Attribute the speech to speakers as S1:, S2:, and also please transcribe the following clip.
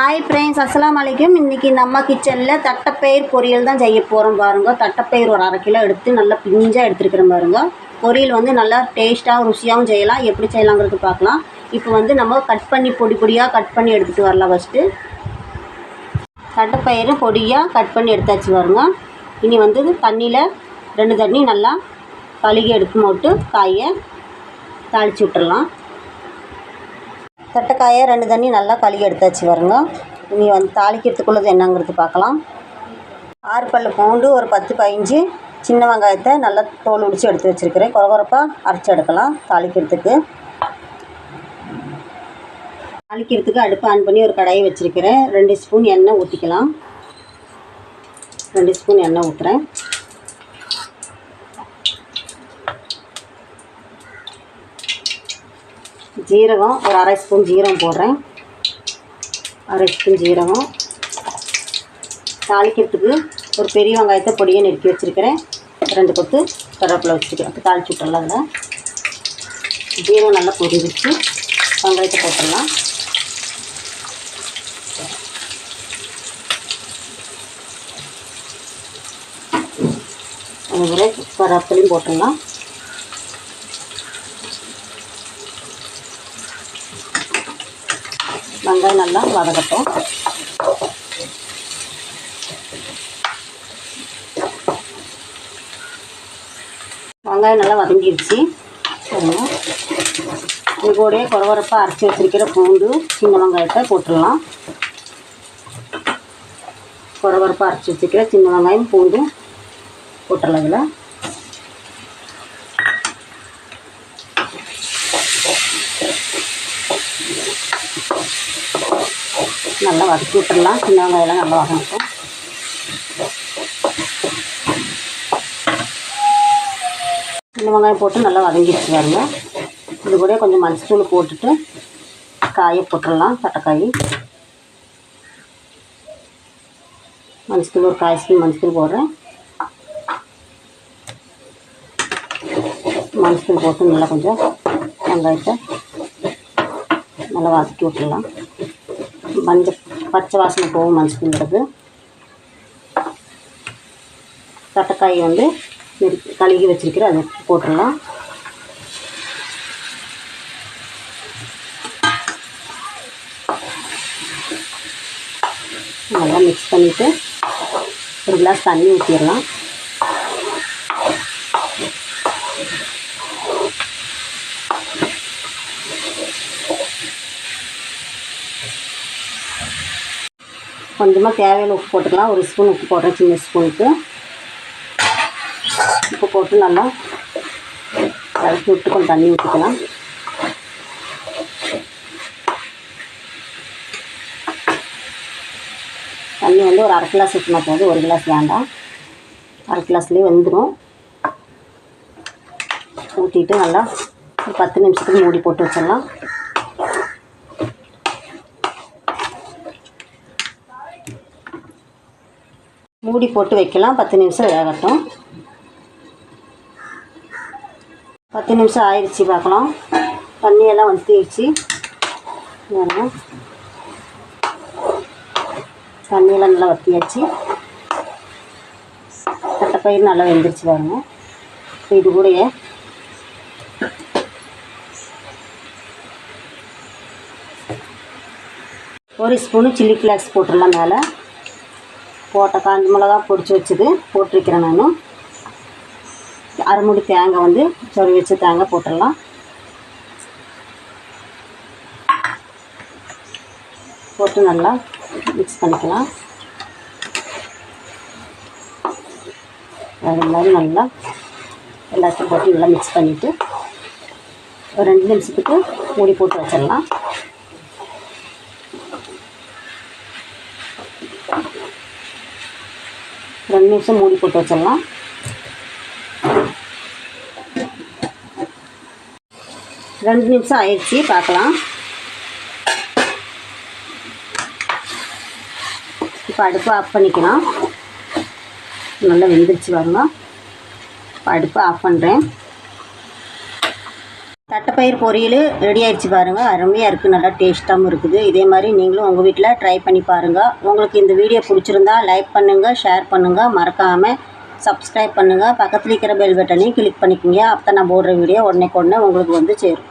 S1: Hi friends அஸ்லாம் அலைக்கும் இன்றைக்கி நம்ம கிச்சனில் தட்டைப்பயிர் பொரியல் தான் செய்ய போகிறோம் பாருங்க. தட்டைப்பயிர் ஒரு அரை கிலோ எடுத்து நல்லா பிஞ்சாக எடுத்துருக்கிறோம் பாருங்க. பொரியல் வந்து நல்லா டேஸ்ட்டாகவும் ருசியாகவும் செய்யலாம். எப்படி செய்யலாங்கிறது பார்க்கலாம். இப்போ வந்து நம்ம கட் பண்ணி பொடி பொடியாக கட் பண்ணி எடுத்துகிட்டு வரலாம் ஃபஸ்ட்டு தட்டைப்பயிரும் பொடியாக கட் பண்ணி எடுத்தாச்சு பாருங்க. இனி வந்து தண்ணியில் ரெண்டு தண்ணி நல்லா கழுகி எடுத்து போட்டு காயை தாளித்து விட்டுறலாம். தட்டைக்காயை ரெண்டு தண்ணி நல்லா கழுகி எடுத்தாச்சு வருங்க இனி வந்து தாளிக்கிறதுக்குள்ளது என்னங்கிறது பார்க்கலாம். ஆறு பல் பூண்டு ஒரு பத்து பதிஞ்சு சின்ன வெங்காயத்தை நல்லா தோல் உடிச்சு எடுத்து வச்சுருக்கிறேன். குறகுறப்பாக அரைச்சி எடுக்கலாம் தாளிக்கிறதுக்கு. தாளிக்கிறதுக்கு அடுப்பு ஆன் பண்ணி ஒரு கடாயை வச்சுருக்கிறேன். ரெண்டு ஸ்பூன் எண்ணெய் ஊற்றிக்கலாம் ரெண்டு ஸ்பூன் எண்ணெய் ஊற்றுறேன் ஜீரகம் ஒரு அரை ஸ்பூன் ஜீரகம் போடுறேன். அரை ஸ்பூன் ஜீரகம். தாளிக்கிறதுக்கு ஒரு பெரிய வெங்காயத்தை பொடியை நெருக்கி வச்சுருக்கிறேன். ரெண்டு கொத்து கருவேப்பிலை வச்சுருக்கேன் அப்போ தாளிச்சு விட்டுறலாம் அதில். ஜீரகம் நல்லா பொரிஞ்சிச்சு வெங்காயத்தை போட்டுடலாம். அதுபோல் கருவேப்பிலையும் போட்டுடலாம். வெங்காயம் நல்லா வதக்கட்டும். வெங்காயம் நல்லா வதங்கிடுச்சு சரிங்க இது கூடயே குறவரப்பாக அரைச்சி வச்சுருக்கிற பூண்டு சின்ன வெங்காயத்தை போட்டுடலாம். குறவரப்பாக அரைச்சி வச்சுருக்கிற சின்ன வெங்காயம் பூண்டு போட்டுடலாம் இதில். நல்லா வதக்கி விட்டுடலாம். சின்ன வெங்காயம்லாம் நல்லா வதங்கட்டும். சின்ன வெங்காயம் போட்டு நல்லா வதங்கிடுச்சு பாருங்க. இது கூட கொஞ்சம் மஞ்சத்தூள் போட்டுட்டு காயை போட்டுடலாம் தட்டைக்காய். மஞ்சத்தூள் ஒரு காய் ஸ்பூன் மஞ்சத்தூள் போடுறேன். மஞ்சத்தூள் போட்டு நல்லா கொஞ்சம் வெங்காயத்தை நல்லா வதக்கி விட்டுடலாம். மஞ்சள் பச்சை வாசனை போகும் மஞ்சள்ங்கிறது தட்டைக்காய் வந்து கழுகி வச்சிருக்கிறேன் அதை போட்டுடலாம். நல்லா மிக்ஸ் பண்ணிவிட்டு ஒரு கிளாஸ் தண்ணி ஊற்றிடலாம் கொஞ்சமாக தேவையான உப்பு போட்டுக்கலாம். ஒரு ஸ்பூன் உப்பு போடுறேன். சின்ன ஸ்பூனுக்கு. உப்பு போட்டு நல்லா கலக்கி விட்டு கொஞ்சம் தண்ணி ஊற்றிக்கலாம் தண்ணி வந்து ஒரு அரை கிளாஸ் ஊற்றினா போதும். ஒரு கிளாஸ் வேண்டாம். அரை கிளாஸ்லேயே வெந்துடும் ஊற்றிட்டு நல்லா ஒரு பத்து நிமிஷத்துக்கு மூடி போட்டு வச்சிடலாம். மூடி போட்டு வைக்கலாம். பத்து நிமிஷம் வேகட்டும். பத்து நிமிஷம் ஆயிடுச்சு பார்க்கலாம். தண்ணியெல்லாம் வற்றிடுச்சு தண்ணியெல்லாம் நல்லா வற்றியாச்சு தட்டைப்பயிர் நல்லா வெந்துருச்சு பாருங்க. இப்போ இது கூட ஒரு ஸ்பூனு சில்லி கிளாக்ஸ் போட்டுடலாம் மேலே. போட்ட காஞ்ச மிளகா பொடிச்சு வச்சது போட்டிருக்கிறேன் நான். அரைமுடி தேங்காய் வந்து சொறி வச்சு தேங்காய் போட்டுடலாம். போட்டு நல்லா மிக்ஸ் பண்ணிக்கலாம். அது மாதிரி நல்லா எல்லாத்தையும் போட்டு நல்லா மிக்ஸ் பண்ணிவிட்டு ஒரு ரெண்டு நிமிஷத்துக்கு மூடி போட்டு வச்சிடலாம். ரெண்டு நிமிஷம் மூடி போட்டு வச்சிடலாம். ரெண்டு நிமிஷம் ஆயிடுச்சு பார்க்கலாம். இப்போ அடுப்பு ஆஃப் பண்ணிக்கலாம். நல்லா வெந்துருச்சு பாருங்க. இப்போ அடுப்பு ஆஃப் பண்ணுறேன் தட்டைப்பயிர் பொரியல் ரெடி ஆயிடுச்சு பாருங்கள் அருமையாக இருக்குது நல்லா டேஸ்ட்டாகவும் இருக்குது. இதே மாதிரி நீங்களும் உங்கள் வீட்டில் ட்ரை பண்ணி பாருங்கள் உங்களுக்கு இந்த வீடியோ பிடிச்சிருந்தா லைக் பண்ணுங்கள் ஷேர் பண்ணுங்கள் மறக்காமல் சப்ஸ்கிரைப் பண்ணுங்கள் பக்கத்தில் இருக்கிற பெல் பட்டனையும் கிளிக் பண்ணிக்கோங்க. அப்போ நான் போடுற வீடியோ உடனே உடனே உங்களுக்கு வந்து சேரும்.